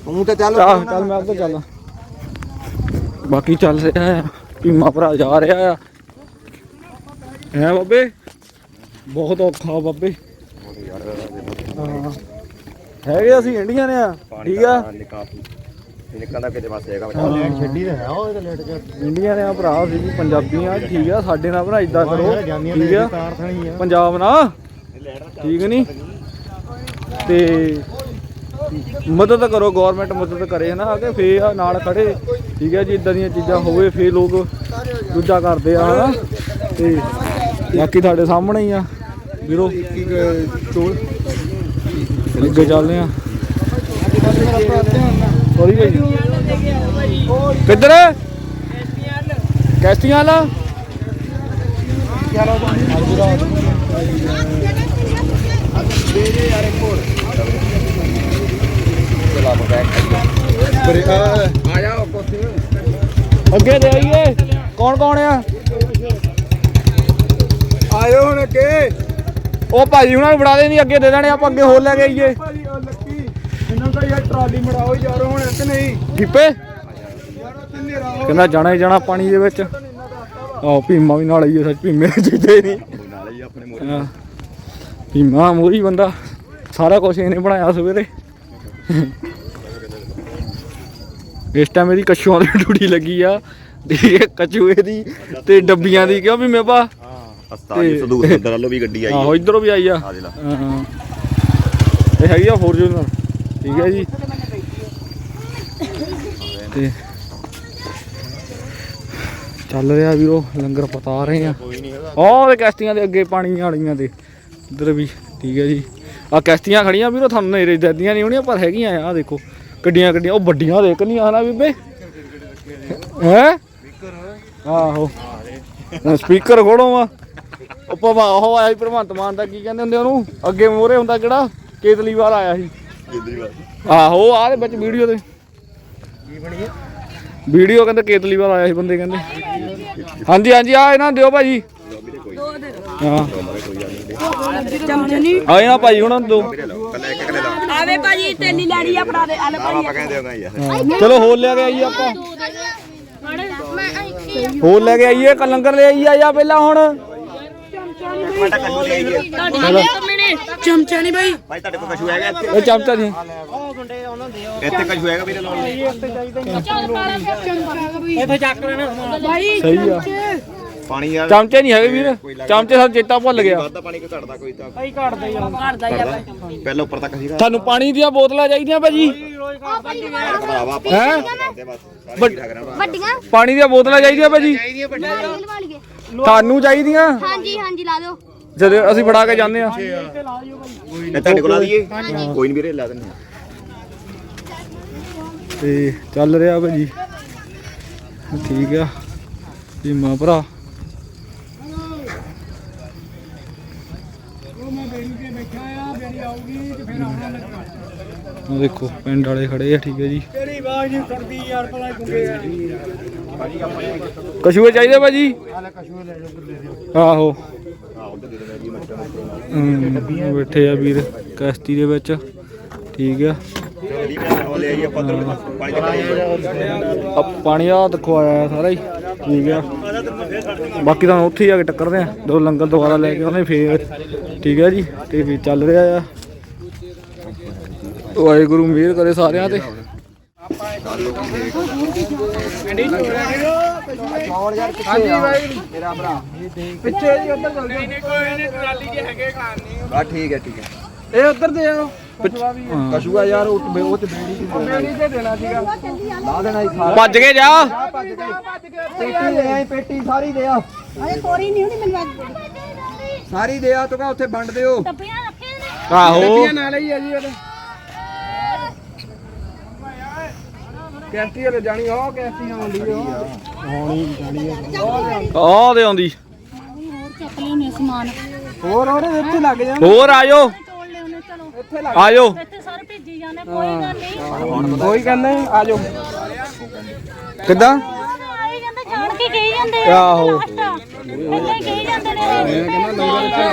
ਤੂੰ ਤਾਂ ਚੱਲ। ਚੱਲ ਮੈਂ ਉੱਧਰ ਚੱਲਾਂ। ਬਾਕੀ ਚੱਲ ਰਿਹਾ ਆ। ਭੀਮਾ ਭਰਾ ਜਾ ਰਿਹਾ ਆ। ਹੈ ਬਾਬੇ? ਬਹੁਤ ਔਖਾ ਬਾਬੇ। ਹਾਂ। ਹੈਗੇ ਅਸੀਂ ਇੰਡੀਆਂ ਨੇ ਆ। ਠੀਕ ਆ। ਨਿਕਾ ਨਿਕਾ ਦਾ ਕਿਤੇ ਪਾਸੇ ਹੈਗਾ ਲੈਟ ਛੱਡੀ ਤਾਂ ਹੈ ਉਹ ਤੇ ਲੈਟ ਚ ਇੰਡੀਆ ਨੇ ਆ ਭਰਾ ਸੀ ਜੀ ਪੰਜਾਬੀ ਆ ਠੀਕ ਆ ਸਾਡੇ ਨਾਲ ਭਰਾ ਇਦਾਂ ਕਰੋ ਜਾਂਦੀਆਂ ਠੀਕ ਆ। ਤਾਰ ਥਣੀ ਆ। ਪੰਜਾਬ ਨਾਲ ਠੀਕ ਨਹੀਂ ਤੇ ਮਦਦ ਕਰੋ ਗਵਰਨਮੈਂਟ ਮਦਦ ਕਰੇ ਨਾ ਕਿ ਫੇ ਨਾਲ ਖੜੇ। ਠੀਕ ਹੈ ਜੀ ਇਦਾਂ ਦੀਆਂ ਚੀਜ਼ਾਂ ਹੋਵੇ ਫੇ ਲੋਕ ਦੂਜਾ ਕਰਦੇ ਆ ਹਨਾ। ਤੇ ਬਾਕੀ ਤੁਹਾਡੇ ਸਾਹਮਣੇ ਹੀ ਆ। ਵੀਰੋ ਚੋਲ। ਅੱਗੇ ਚੱਲਦੇ ਆ। ਸੋਰੀ ਭਾਈ ਕਿੱਧਰ? ਕੈਸਟੀਆਂ ਵਾਲਾ? ਚਲਾ ਬੈਕ ਆ ਜਾ ਕੋਤੀ ਅੱਗੇ ਦੇ ਆਈਏ। ਕੌਣ ਕੌਣ ਆ? ਆਇਓ ਹੁਣ ਅੱਗੇ। ਉਹ ਭਾਜੀ ਉਹਨਾਂ ਨੂੰ ਫੜਾ ਦੇ ਨਹੀਂ ਅੱਗੇ ਦੇ ਦੇਣੇ ਆਪਾਂ ਅੱਗੇ ਹੋਰ ਲੈ ਕੇ ਆਈਏ ਭਾਜੀ ਉਹ ਲੱਕੀ ਇਹਨਾਂ ਤਾਂ ਯਾਰ ਟਰਾਲੀ ਮੜਾਓ ਯਾਰ ਹੁਣ ਇੱਥੇ ਨਹੀਂ। ਹੋ ਕਹਿੰਦਾ ਜਾਣਾ ਹੀ ਜਾਣਾ ਪਾਣੀ ਦੇ ਵਿੱਚ। ਆਹ ਭੀਮਾ ਵੀ ਨਾਲ ਹੀ ਹੈ ਸੱਚ ਭੀਮੇ ਚੀਜ਼ੇ ਨਹੀਂ। ਨਾਲੇ ਜੀ ਆਪਣੇ ਮੋਰੇ ਹਾਂ। ਭੀਮਾ ਮੋਰੀ ਬੰਦਾ ਸਾਰਾ ਕੁਝ ਇਹਨੇ ਬਣਾਇਆ ਸਵੇਰੇ। ਇਸ ਟਾਈਮ ਇਹਦੀ ਕਛੂਆਂ ਦੀ ਡੂੜੀ ਲੱਗੀ ਆ ਤੇ ਕਛੂਏ ਦੀ ਤੇ ਡੱਬੀਆਂ ਦੀ ਕਿਉਂ ਭੀਮੇ ਪਾ ਹਸਤਾ ਜੀ ਸਦੂਰ ਅੰਦਰ ਵੱਲੋਂ ਵੀ ਗੱਡੀ ਆਈ ਆਹੋ ਇਧਰੋਂ ਵੀ ਆਈ ਆ। ਆ ਹਾਂ ਇਹ ਹੈਗੀ ਆ ਫੋਰਚੂਨਰ ਠੀਕ ਹੈ ਜੀ। ਤੇ ਚੱਲ ਰਿਹਾ ਵੀਰੋ, ਲੰਗਰ ਪਤਾ ਰਹੇ ਆ। ਆਹ ਤੇ ਕੈਸਟੀਆਂ ਦੇ ਅੱਗੇ ਪਾਣੀ ਵਾਲੀਆਂ ਦੇ, ਇੱਧਰ ਵੀ, ਠੀਕ ਹੈ ਜੀ। ਆ ਕੈਸਟੀਆਂ ਖੜੀਆਂ ਵੀਰੋ, ਤੁਹਾਨੂੰ ਨੇਰੇ ਦੱਦੀਆਂ ਨਹੀਂ ਹੋਣੀਆਂ, ਪਰ ਹੈਗੀਆਂ ਆ, ਆਹ ਦੇਖੋ ਗੱਡੀਆਂ ਗੱਡੀਆਂ ਉਹ ਵੱਡੀਆਂ ਦੇਖ ਨਹੀਂ ਆਣਾ ਬੀਬੇ। ਹੈ? ਆਹੋ। ਸਪੀਕਰ ਖੋਲੋ ਆ। ਉਹ ਭਵਾ ਉਹ ਆਇਆ ਸੀ ਭਗਵੰਤ ਮਾਨ ਦਾ, ਕੀ ਕਹਿੰਦੇ ਹੁੰਦੇ ਉਹਨੂੰ? ਅੱਗੇ ਮੋਹਰੇ ਹੁੰਦਾ ਕਿਹੜਾ? ਕੇਤਲੀਵਾਲ ਆਇਆ ਸੀ। ਆਹੋ ਆਹ ਦੇ ਵਿੱਚ ਵੀਡੀਓ ਦੇ ਕੀ ਬਣੀ ਵੀਡੀਓ ਕਹਿੰਦੇ ਕੇਤਲੀ ਵਾਰ ਆਇਆ ਸੀ ਬੰਦੇ ਕਹਿੰਦੇ। ਹਾਂਜੀ ਹਾਂਜੀ ਆ ਇਹਨਾਂ ਦਿਓ ਭਾਜੀ। ਹਾਂ। ਆ ਭਾਜੀ ਨੂੰ ਆਵੇ ਭਾਜੀ ਤੇਲੀ ਲੈਣੀ ਆ ਫੜਾ ਦੇ ਆਲੇ ਯਾਰ ਚਲੋ ਹੋਰ ਲੈ ਕੇ ਆਈਏ ਆਪਾਂ। ਮੈਂ ਇੱਥੇ ਹੋਰ ਲੈ ਕੇ ਆਈਏ ਕ ਲੰਗਰ ਲੈ ਆਈਏ ਆ ਪਹਿਲਾਂ ਹੁਣ। ਚਮਚਾ ਨਹੀਂ ਭਾਈ ਭਾਈ ਤੁਹਾਡੇ ਕੋਲ ਕਸ਼ੂ ਹੈਗਾ ਇੱਥੇ? ਇਹ ਚਮਚਾ ਦੀ ਇੱਥੇ ਕਸ਼ੂ ਹੈਗਾ ਵੀਰੇ ਪਾਲਾ ਫਿਰ ਇੱਥੇ ਚੱਕ ਲੈਣਾ ਭਾਈ ਸਹੀ ਆ। ਪਾਣੀ ਯਾਰ ਚਮਚੇ ਨਹੀਂ ਹੈਗੇ ਵੀਰ। ਚਮਚੇ ਸਾਨੂੰ ਚੇਤਾ ਭੁੱਲ ਗਿਆ। ਵੱਧਦਾ ਪਾਣੀ ਕਿ ਘਟਦਾ ਕੋਈ ਤਾਂ। ਘੜਦਾ ਹੀ ਆ। ਪਹਿਲਾਂ ਉੱਪਰ ਤੱਕ ਸੀਗਾ। ਤੁਹਾਨੂੰ ਪਾਣੀ ਦੀਆਂ ਬੋਤਲਾਂ ਚਾਹੀਦੀਆਂ ਭਾਜੀ। ਭਰਾਵਾ ਵੱਡੀਆਂ? ਪਾਣੀ ਦੀਆਂ ਬੋਤਲਾਂ ਚਾਹੀਦੀਆਂ ਭਾਜੀ। ਤੁਹਾਨੂੰ ਚਾਹੀਦੀਆਂ। ਹਾਂਜੀ ਹਾਂਜੀ ਲਾ ਦਿਓ। ਜਦੋਂ ਅਸੀਂ ਫੜਾ ਕੇ ਜਾਂਦੇ ਆ ਇਹ ਤੁਹਾਡੇ ਕੋਲ ਆ ਦਈਏ ਕੋਈ ਨਹੀਂ ਵੀਰੇ ਲਾ ਦਿੰਦੇ ਹਾਂ। ਤੇ ਚੱਲ ਰਿਹਾ ਭਾਜੀ। ਠੀਕ ਆ। ਜੀ ਮਾਂ ਭਰਾ। ਉਹ ਦੇਖੋ ਪਿੰਡ ਵਾਲੇ ਖੜੇ ਆ ਠੀਕ ਹੈ ਜੀ। ਤੇਰੀ ਆਵਾਜ਼ ਨਹੀਂ ਸੁਣਦੀ ਯਾਰ ਭਲਾ ਕਸ਼ੂਏ ਚਾਹੀਦੇ ਭਾਜੀ ਆਹੋ। ਹਮ, ਬੈਠੇ ਆ ਵੀਰ ਕਸ਼ਤੀ ਦੇ ਵਿੱਚ। ਠੀਕ ਆ। ਪਾਣੀ ਆ ਪਾਣੀ ਆ ਦੇਖੋ ਆਇਆ ਸਾਰਾ ਹੀ। ਠੀਕ ਆ। ਬਾਕੀ ਤਾਂ ਉੱਥੇ ਹੀ ਆ ਕੇ ਟੱਕਰਦੇ ਆ। ਦੋ ਲੰਗਰ ਦੁਬਾਰਾ ਲੈ ਕੇ ਆਉਣੇ ਫੇਰ ਠੀਕ ਹੈ ਜੀ ਤੇ ਵੀ ਚੱਲ ਰਿਹਾ ਆ। ਵਾਹਿਗੁਰੂ ਮਿਹਰ ਕਰੇ ਸਾਰਿਆਂ ਤੇ। ਚੌਲ ਯਾਰ ਕਿੱਥੇ ਆ ਮੇਰਾ ਭਰਾ ਪਿੱਛੇ ਜੀ ਉੱਧਰ ਚੱਲ ਨਹੀਂ ਨਹੀਂ ਕੋਈ ਨਹੀਂ ਟਰਾਲੀ ਦੇ ਹੈਗੇ ਖਾਣ ਨਹੀਂ ਬਾ ਠੀਕ ਹੈ ਠੀਕ ਹੈ। ਇਹ ਉੱਧਰ ਦੇ ਆਓ। ਪਛਵਾ ਵੀ ਹਾਂ। ਕਸ਼ੂਆ ਯਾਰ ਉਹ ਤੇ ਉਹ ਤੇ ਬੇੜੀ ਦੀ ਮੇਰੀ ਤੇ ਦੇਣਾ ਸੀਗਾ। ਲਾ ਦੇਣਾ ਹੀ ਸਾਰਾ। ਭੱਜ ਕੇ ਜਾ ਪੇਟੀ ਦੇ ਆਈ ਪੇਟੀ ਸਾਰੀ ਦੇ ਆ। ਅਰੇ ਕੋਰੀ ਨਹੀਂ ਹੁੰਦੀ ਮੈਨੂੰ ਸਾਰੀ ਦੇ ਆ ਤੂੰ ਕਾ ਉੱਥੇ ਵੰਡ ਦਿਓ। ਟੱਪੀਆਂ ਰੱਖੇ ਨੇ। ਆਹੋ। ਨਾਲ ਹੀ ਆ ਜੀ ਉਹਦੇ। ਕੈਸਟੀ ਵਾਲੇ ਜਾਣੀ ਉਹ ਕੈਸਟੀ ਆਉਂਦੀ ਉਹ ਆਹ ਦੇ ਆਉਂਦੀ। ਹੋਰ ਚੱਕ ਲਿਓਨੇ ਸਮਾਨ ਹੋਰ ਉਹਦੇ ਇੱਥੇ ਲੱਗ ਜਾ ਹੋਰ ਆਜੋ ਤੋੜ ਲਿਓਨੇ ਚਲੋ ਆਜੋ ਇੱਥੇ ਸਾਰੇ ਭੇਜੀ ਜਾਂਦੇ ਕੋਈ ਗੱਲ ਨਹੀਂ ਕੋਈ ਕਹਿੰਦਾ ਆ ਜਾਓ। ਕਿੱਦਾਂ? ਆਈ ਜਾਂਦੇ ਜਾਣ ਕੇ ਕਹੀ ਜਾਂਦੇ ਆਹੋ। ਇੱਦਾਂ ਹੀ ਕਹੀ ਜਾਂਦੇ ਨੇ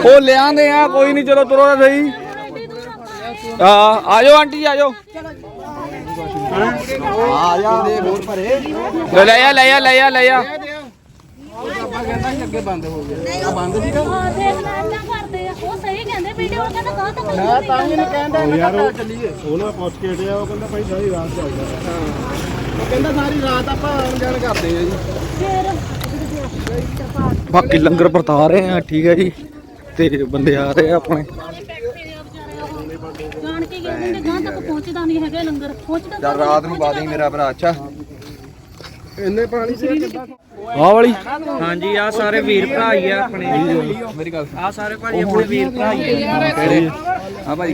ਉਹ ਲਿਆਂਦੇ ਆ ਕੋਈ ਨਹੀਂ ਚਲੋ ਤੁਰੋ ਤਾਂ ਸਹੀ। ਆ ਆਜੋ ਆਂਟੀ ਆਜੋ ਆ ਜਾ। ਦੇ ਹੋਰ ਭਰੇ। ਲੈ ਲੈ ਆ ਲੈ ਆ ਲੈ ਆ ਲੈ ਆ। ਹਾਂ ਦੇਖ ਲੈ ਏਦਾਂ ਕਰਦੇ ਆ। ਉਹ ਸਹੀ ਕਹਿੰਦੇ ਵੀਡੀਓ ਕਹਿੰਦਾ ਕਹਾਂ ਤਾਂ ਮੈਂ ਤਾਂ ਹੀ ਨਹੀਂ ਕਹਿੰਦਾ ਯਾਰ ਉਹ ਚੱਲੀਏ। ਉਹਨਾਂ ਪੁੱਛ ਕੇ ਹਟਿਆ ਉਹ ਕਹਿੰਦਾ ਭਾਈ ਸਾਰੀ ਰਾਤ ਚੱਲਦਾ ਉਹ ਕਹਿੰਦਾ ਸਾਰੀ ਰਾਤ ਆਪਾਂ ਆਉਣ ਜਾਣ ਕਰਦੇ ਆ ਜੀ। ਫਿਰ ਬਾਕੀ ਲੰਗਰ ਵਰਤਾ ਰਹੇ ਆ ਠੀਕ ਹੈ ਜੀ। ਤੇ ਬੰਦੇ ਆ ਰਹੇ ਆ ਆਪਣੇ ਜਾਣ ਕੇ ਗਏ ਹੁੰਦੇ ਗਾਂ ਤੱਕ ਹੈਗਾ ਲੰਗਰ। ਪਹੁੰਚਦਾ ਚੱਲ ਰਾਤ ਨੂੰ ਪਾ ਦੇਈ ਮੇਰਾ ਭਰਾ। ਅੱਛਾ। ਇੰਨੇ ਪਾਣੀ ਸੇ ਕਿੱਦਾਂ ਆਹ ਵਾਲੀ? ਹਾਂਜੀ ਆ ਸਾਰੇ ਵੀਰ ਭਰਾ ਹੀ ਆ ਆਪਣੇ। ਮੇਰੀ ਗੱਲ ਆ ਸਾਰੇ ਭਾਜੀ ਆਪਣੇ ਵੀਰ ਭਰਾ ਹੀ ਆ। ਆ ਭਾਈ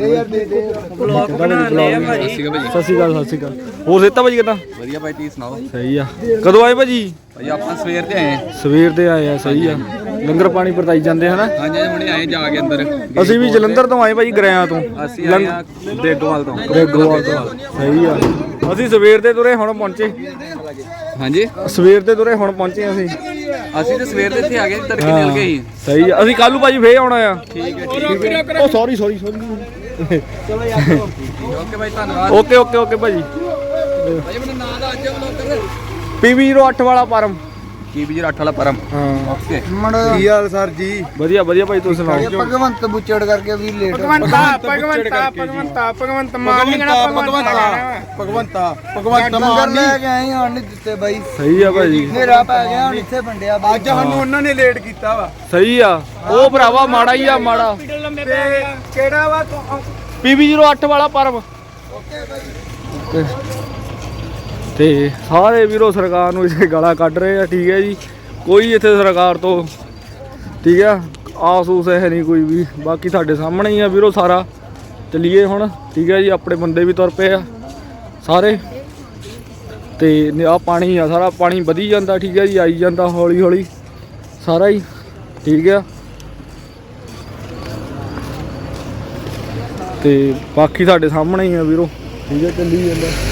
ਬਲੌਗ ਬਣਾਉਂਦੇ ਆ ਭਾਜੀ। ਸਤਿ ਸ਼੍ਰੀ ਅਕਾਲ ਸਤਿ ਸ਼੍ਰੀ ਅਕਾਲ। ਹੋਰ ਸੇਤਾ ਭਾਜੀ ਕਿਦਾਂ? ਵਧੀਆ ਭਾਈ ਤੀ ਸੁਣਾਓ? ਸਹੀ ਆ। ਕਦੋਂ ਆਏ ਭਾਜੀ? ਭਾਈ ਆਪਾਂ ਸਵੇਰ ਤੇ ਆਏ ਸਵੇਰ ਦੇ ਆਏ ਆ ਸਹੀ ਆ। ਲੰਗਰ ਪਾਣੀ ਵਰਤਾਈ ਜਾਂਦੇ ਹਨਾ? ਹਾਂਜੀ ਹੁਣੇ ਆਏ ਜਾ ਕੇ ਅੰਦਰ। ਅਸੀਂ ਵੀ ਜਲੰਧਰ ਤੋਂ ਆਏ ਭਾਜੀ ਗਰਿਆਂ ਤੋਂ। ਅਸੀਂ ਆਏ ਆ ਦੇਗੋਵਾਲ ਤੋਂ। ਗੋਗੋਵਾਲ ਤੋਂ। ਸਹੀ ਆ। ਅਸੀਂ ਸਵੇਰ ਦੇ ਤੁਰੇ ਹੁਣ ਪਹੁੰਚੇ। ਹਾਂਜੀ? ਸਵੇਰ ਦੇ ਤੁਰੇ ਹੁਣ ਪਹੁੰਚੇ ਅਸੀਂ। ਅਸੀਂ ਤੇ ਸਵੇਰ ਦੇ ਇੱਥੇ ਆ ਗਏ ਤੜਕੇ ਨਿਕਲ ਗਏ ਸੀ ਸਹੀ ਆ। ਅਸੀਂ ਕੱਲੂ ਭਾਜੀ ਫੇਰ ਆਉਣਾ ਆ। ਠੀਕ ਹੈ ਠੀਕ ਹੈ। ਉਹ ਸੌਰੀ ਸੌਰੀ ਸੌਰੀ ਓਕੇ ਭਾਈ ਧੰਨਵਾਦ। ਓਕੇ ਓਕੇ ਓਕੇ ਭਾਜੀ। ਭਾਈ ਮੈਨੂੰ ਨਾਂ ਦਾ ਅੱਜ ਬਲੌਗਰ ਪੀਵੀ 08 ਵਾਲਾ ਪਰਮ ਕੀ ਵੀ 8 ਵਾਲਾ ਪਰਮ। ਹਾਂ। ਓਕੇ ਕੀ ਹਾਲ ਸਰ ਜੀ? ਵਧੀਆ ਵਧੀਆ ਭਾਈ ਤੁਸੀਂ ਸੁਣਾਓ? ਭਗਵੰਤ ਬੁੱਚੜ ਕਰਕੇ ਵੀ ਲੇਟ ਭਗਵੰਤਾ ਭਗਵੰਤਾ ਭਗਵੰਤਾ ਭਗਵੰਤ ਮਾਨ ਨਹੀਂ ਕਹਿਣਾ ਭਗਵੰਤਾ ਭਗਵੰਤਾ ਭਗਵੰਤ। ਮਾਨ ਲੈ ਕੇ ਆਏ ਹਾਂ ਨਹੀਂ ਦਿੱਤੇ ਬਾਈ। ਸਹੀ ਆ ਭਾਜੀ ਹਨੇਰਾ ਪੈ ਗਿਆ ਹੁਣ ਇੱਥੇ ਵੰਡਿਆ ਬਾਈ। ਅੱਜ ਸਾਨੂੰ ਉਹਨਾਂ ਨੇ ਲੇਟ ਕੀਤਾ ਵਾ। ਸਹੀ ਆ। ਉਹ ਭਰਾਵਾ ਮਾੜਾ ਹੀ ਆ ਮਾੜਾ। ਤੇ ਕਿਹੜਾ ਵਾ ਪੀਵੀ 08 ਵਾਲਾ ਪਰਮ। ਤੇ ਸਾਰੇ ਵੀਰੋ ਸਰਕਾਰ ਨੂੰ ਇਸੇ ਗਾਲਾਂ ਕੱਢ ਰਹੇ ਆ, ਠੀਕ ਹੈ ਜੀ। ਕੋਈ ਇੱਥੇ ਸਰਕਾਰ ਤੋਂ, ਠੀਕ ਆ, ਆਸੂਸ ਹੈ ਨਹੀਂ ਕੋਈ ਵੀ। ਬਾਕੀ ਤੁਹਾਡੇ ਸਾਹਮਣੇ ਹੀ ਆ ਵੀਰੋ ਸਾਰਾ। ਚੱਲੀਏ ਹੁਣ, ਠੀਕ ਹੈ ਜੀ, ਆਪਣੇ ਬੰਦੇ ਵੀ ਤੁਰ ਪਏ ਆ, ਸਾਰੇ। ਤੇ ਆ ਪਾਣੀ ਆ, ਸਾਰਾ ਪਾਣੀ ਵਧੀ ਜਾਂਦਾ, ਠੀਕ ਹੈ ਜੀ, ਆਈ ਜਾਂਦਾ ਹੌਲੀ ਹੌਲੀ ਸਾਰਾ ਹੀ, ਠੀਕ ਹੈ ਤੇ ਬਾਕੀ ਸਾਡੇ ਸਾਹਮਣੇ ਹੀ ਆ ਵੀਰੋ, ਠੀਕ ਹੈ, ਚੱਲੀ ਜਾਂਦਾ।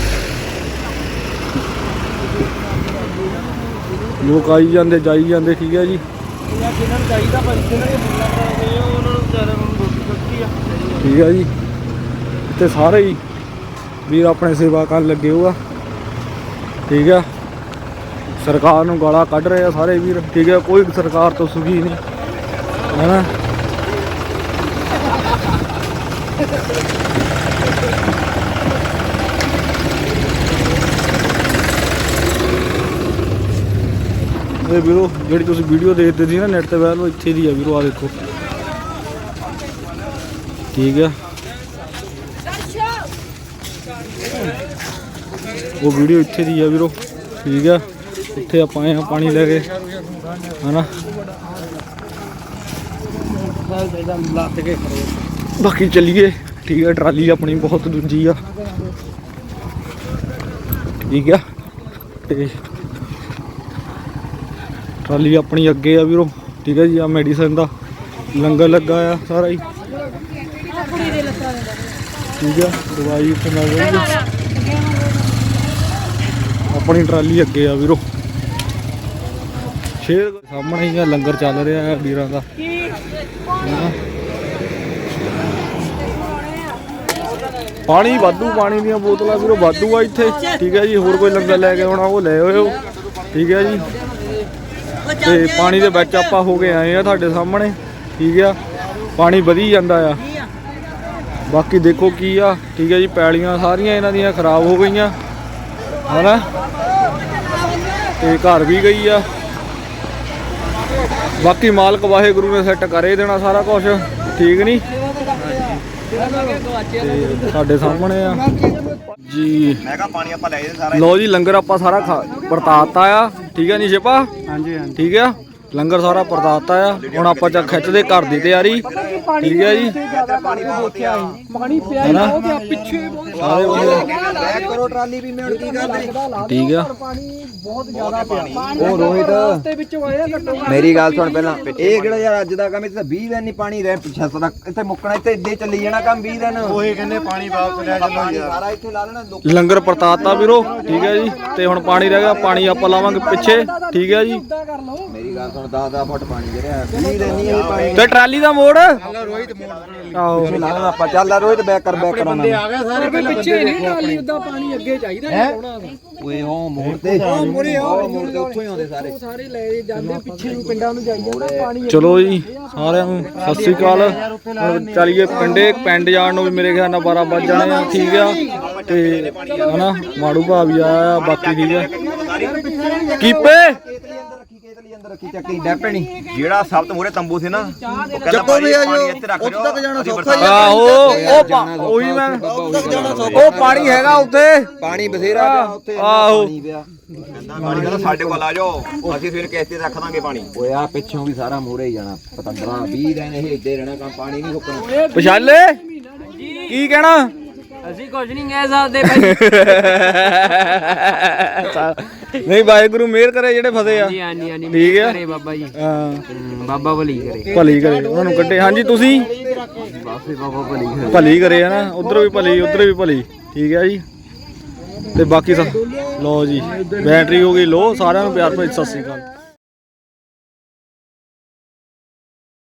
ਲੋਕ ਆਈ ਜਾਂਦੇ ਜਾਈ ਜਾਂਦੇ ਠੀਕ ਹੈ ਜੀ। ਜਿਹਨਾਂ ਨੂੰ ਚਾਹੀਦਾ ਭਾਜੀ ਜਿਹਨਾਂ ਨੇ ਬੁੱਲਾ ਕਰਾਉਂਦੇ ਆ ਉਹਨਾਂ ਨੂੰ ਵਿਚਾਰਿਆਂ ਨੂੰ ਰੋਟੀ ਸਬਜ਼ੀ ਆ। ਠੀਕ ਹੈ ਜੀ। ਤੇ ਸਾਰੇ ਹੀ ਵੀਰ ਆਪਣੇ ਸੇਵਾ ਕਰਨ ਲੱਗੇ ਹੋਆ ਠੀਕ ਆ ਸਰਕਾਰ ਨੂੰ ਗਾਲਾਂ ਕੱਢ ਰਹੇ ਆ ਸਾਰੇ ਵੀਰ। ਠੀਕ ਹੈ ਕੋਈ ਸਰਕਾਰ ਤੋਂ ਸੁਖੀ ਨਹੀਂ। ਹੈਨਾ ਇਹ ਵੀਰੋ, ਜਿਹੜੀ ਤੁਸੀਂ ਵੀਡੀਓ ਦੇਖਦੇ ਸੀ ਨਾ ਨੈਟ ਤੇ ਵਾਇਰਲ ਇੱਥੇ ਦੀ ਆ ਵੀਰੋ ਆ ਦੇਖੋ। ਠੀਕ ਆ। ਉਹ ਵੀਡੀਓ ਇੱਥੇ ਦੀ ਆ ਵੀਰੋ। ਠੀਕ ਆ। ਇੱਥੇ ਆਪਾਂ ਆਏ ਆ ਪਾਣੀ ਲੈ ਕੇ। ਹਨਾ? ਬਾਕੀ ਚੱਲੀਏ। ਠੀਕ ਆ, ਟਰਾਲੀ ਆਪਣੀ ਬਹੁਤ ਦੂਜੀ ਆ। ਠੀਕ ਆ। ਤੇ ਟਰਾਲੀ ਆਪਣੀ ਅੱਗੇ ਆ ਵੀਰੋ, ਠੀਕ ਹੈ ਜੀ ਆ ਮੈਡੀਸਨ ਦਾ ਲੰਗਰ ਲੱਗਾ ਆ ਸਾਰਾ ਹੀ। ਠੀਕ ਆ, ਦਵਾਈ ਇੱਥੇ ਮਿਲ ਰਹੀ ਆ ਆਪਣੀ ਟਰਾਲੀ ਅੱਗੇ ਆ ਵੀਰੋ। ਸ਼ੇਰ ਸਾਹਮਣੇ ਹੀ ਆ, ਲੰਗਰ ਚੱਲ ਰਿਹਾ ਹੈ ਵੀਰਾਂ ਦਾ। ਪਾਣੀ, ਵਾਧੂ ਪਾਣੀ ਦੀਆਂ ਬੋਤਲਾਂ ਵੀਰੋ, ਵਾਧੂ ਆ ਇੱਥੇ। ਠੀਕ ਹੈ ਜੀ, ਹੋਰ ਕੋਈ ਲੰਗਰ ਲੈ ਕੇ ਆਉਣਾ, ਉਹ ਲੈ ਆਇਓ। ਠੀਕ ਹੈ ਜੀ। ਤੇ ਪਾਣੀ ਦੇ ਵਿੱਚ ਆਪਾਂ ਹੋ ਕੇ ਆਏ ਆ ਤੁਹਾਡੇ ਸਾਹਮਣੇ ਠੀਕ ਆ? ਪਾਣੀ ਵਧੀ ਜਾਂਦਾ ਆ। ਬਾਕੀ ਦੇਖੋ ਕੀ ਆ ਠੀਕ ਹੈ ਜੀ ਪੈਲੀਆਂ ਸਾਰੀਆਂ ਇਹਨਾਂ ਦੀਆਂ ਖਰਾਬ ਹੋ ਗਈਆਂ। ਹਨਾ? ਤੇ ਘਰ ਵੀ ਗਈ ਆ। ਬਾਕੀ ਮਾਲਕ ਵਾਹਿਗੁਰੂ ਨੇ ਸੈੱਟ ਕਰੇ ਦੇਣਾ ਸਾਰਾ ਕੁਝ ਠੀਕ ਨਹੀਂ ਸਾਡੇ ਸਾਹਮਣੇ ਆ। ਜੀ। ਮੈਂ ਕਿਹਾ ਪਾਣੀ ਆਪਾਂ ਲੈ ਜੇ ਸਾਰਾ ਲੋ ਜੀ ਲੰਗਰ ਆਪਾਂ ਸਾਰਾ ਖਾ ਵਰਤਾਤਾ ਆ। ਠੀਕ ਹੈ ਨੀ ਸ਼ਿਪਾ? ਹਾਂਜੀ ਹਾਂਜੀ। ਠੀਕ ਆ? ਲੰਗਰ ਸਾਰਾ ਵਰਤਾਤਾ ਆ ਹੁਣ ਆਪਾਂ ਚੱਕ ਖਿੱਚਦੇ ਘਰ ਦੀ ਤਿਆਰੀ। ਠੀਕ ਹੈ ਜੀ। ਪਾਣੀ ਬਹੁਤ ਆ ਪਾਣੀ ਪਿਆ ਹੈਨਾ? ਪਿੱਛੇ ਸਾਰੇ ਬੰਦੇ ਬੈਕ ਕਰੋ ਟਰਾਲੀ ਵੀ ਮਿਲ ਕੀ ਗੱਲ ਨਹੀਂ ਠੀਕ ਆ। ਉਹ ਰੋਹਿਤ ਤੇ ਵਿੱਚੋਂ ਆਇਆ ਘੱਟੋ ਮੇਰੀ ਗੱਲ ਸੁਣ ਪਹਿਲਾਂ। ਇਹ ਕਿਹੜਾ ਯਾਰ ਅੱਜ ਦਾ ਕੰਮ? ਇੱਥੇ 20 ਦਿਨ ਨਹੀਂ ਪਾਣੀ ਰਹਿ ਪਿੱਛੇ ਸਦਾ। ਇੱਥੇ ਮੁੱਕਣਾ ਇੱਥੇ ਇੱਦੇ ਚੱਲੀ ਜਾਣਾ ਕੰਮ 20 ਦਿਨ। ਉਹੀ ਕਹਿੰਦੇ ਪਾਣੀ ਵਾਪਸ ਲੈ ਚੱਲੋ ਯਾਰ। ਸਾਰਾ ਇੱਥੇ ਲਾ ਲੈਣਾ। ਲੰਗਰ ਵਰਤਾਤਾ ਵੀਰੋ। ਠੀਕ ਹੈ ਜੀ। ਤੇ ਹੁਣ ਪਾਣੀ ਰਹਿ ਗਿਆ ਪਾਣੀ ਆਪਾਂ ਲਾਵਾਂਗੇ ਪਿੱਛੇ। ਠੀਕ ਹੈ ਜੀ। ਮੇਰੀ ਗੱਲ ਸੁਣ 10 10 ਫੁੱਟ ਪਾਣੀ ਜਿਹੜਾ 20 ਦਿਨ ਨਹੀਂ ਇਹ ਪਾਣੀ ਤੇ ਟਰਾਲੀ ਦਾ ਮੋੜ? ਰੋਹਿਤ ਮੋੜ ਆਓ ਇੱਥੇ ਲਾ ਲੈਣਾ ਆਪਾਂ ਚੱਲ ਆ ਰੋਹਿਤ ਬੈਕ ਕਰ ਬੈਕ ਕਰਾਉਣਾ ਆ ਗਏ ਸਾਰੇ ਪਹਿਲਾਂ ਪਿੱਛੇ ਨਹੀਂ ਟਾਲੀ ਉਦਾਂ ਪਾਣੀ ਅੱਗੇ ਚਾਹੀਦਾ ਹੋਣਾ ਓਏ ਹੋ ਮੋੜ ਤੇ। ਮੋੜੇ ਮੋੜ ਤੇ ਉੱਥੋਂ ਹੀ ਆਉਂਦੇ ਸਾਰੇ। ਸਾਰੇ ਲੈ ਜਾਂਦੇ ਪਿੱਛੇ ਨੂੰ ਪਿੰਡਾਂ ਨੂੰ ਜਾਈ ਜਾਂਦਾ ਪਾਣੀ ਚਲੋ ਜੀ ਸਾਰਿਆਂ ਨੂੰ ਸਤਿ ਸ੍ਰੀ ਅਕਾਲ। ਹੁਣ ਚੱਲੀਏ ਪਿੰਡੇ ਪਿੰਡ ਜਾਣ ਨੂੰ ਵੀ ਮੇਰੇ ਖਿਆਲ ਨਾਲ 12 ਵੱਜ ਜਾਣੇ ਆ ਠੀਕ ਆ। ਤੇ ਹਨਾ ਮਾੜੂ ਭਾ ਵੀ ਆਇਆ ਬਾਕੀ ਠੀਕ ਆ। ਕੀਪੇ? ਅੰਦਰ ਰੱਖੀ ਕੇਤਲੀ ਅੰਦਰ ਰੱਖੀ ਚੱਕੀ ਡੈਪੇ ਨਹੀਂ ਜਿਹੜਾ ਸਭ ਤੋਂ ਮੂਰੇ ਤੰਬੂ ਸੀ ਨਾ ਉਹ ਕਹਿੰਦਾ ਚੱਕੋ ਵੀ ਆ ਪਾਣੀ ਜਾਓ। ਇੱਥੇ ਰੱਖ ਉੱਥੇ ਜਾਓ ਤੱਕ ਜਾਣਾ ਅਸੀਂ ਸੌਖਾ ਹੀ ਬਰਸਾਤ- ਆਹੋ ਉਹ ਪਾ- ਉਹੀ ਮੈਂ ਉਹ ਪਾਣੀ ਹੈਗਾ ਉੱਥੇ। ਪਾਣੀ ਬਥੇਰਾ ਪਿਆ ਉੱਥੇ। ਇੰਨਾ ਆਹੋ। ਪਾਣੀ ਪਿਆ। ਕਹਿੰਦਾ ਪਾਣੀ ਕਹਿੰਦਾ ਸਾਡੇ ਕੋਲ ਆ ਜਾਓ ਅਸੀਂ ਫਿਰ ਕਿਸ਼ਤੀ ਤੇ ਰੱਖ ਦਾਂਗੇ ਪਾਣੀ। ਓਏ ਆ ਪਿੱਛੋਂ ਵੀ ਸਾਰਾ ਮੂਰੇ ਹੀ ਜਾਣਾ। 15 20 ਦਿਨ ਇਹ ਇੱਦੇ ਰਹਿਣਾ ਕੰਮ ਪਾਣੀ ਨਹੀਂ ਰੁਕਣਾ। ਪਛਾਲੇ? ਕੀ ਕਹਿਣਾ? ਅਸੀਂ ਕੁਝ ਨਹੀਂ ਕਹਿ ਸਕਦੇ ਭਾਈ। ਨਹੀਂ ਵਾਹਿਗੁਰੂ ਮਿਹਰ ਕਰੇ ਜਿਹੜੇ ਫਸੇ ਆ। ਹਾਂਜੀ ਹਾਂਜੀ ਹਾਂਜੀ ਠੀਕ ਆ? ਕਰੇ ਬਾਬਾ ਜੀ। ਹਾਂ। ਬਾਬਾ ਭਲੀ ਕਰੇ। ਭਲੀ ਕਰੇ ਉਹਨਾਂ ਨੂੰ ਕੱਢੇ। ਹਾਂਜੀ ਤੁਸੀਂ? ਬਾਬੇ ਬਾਬਾ ਭਲੀ ਕਰੇ। ਭਲੀ ਕਰੇ ਹੈ ਨਾ ਉਧਰ ਵੀ ਭਲੀ ਉਧਰ ਵੀ ਭਲੀ। ਠੀਕ ਹੈ ਜੀ? ਤੇ ਬਾਕੀ ਸਭ ਲਓ ਜੀ ਬੈਟਰੀ ਹੋ ਗਈ। ਲੋ ਸਾਰਿਆਂ ਨੂੰ ਪਿਆਰ ਭਰੀ ਸਤਿ ਸ੍ਰੀ ਅਕਾਲ।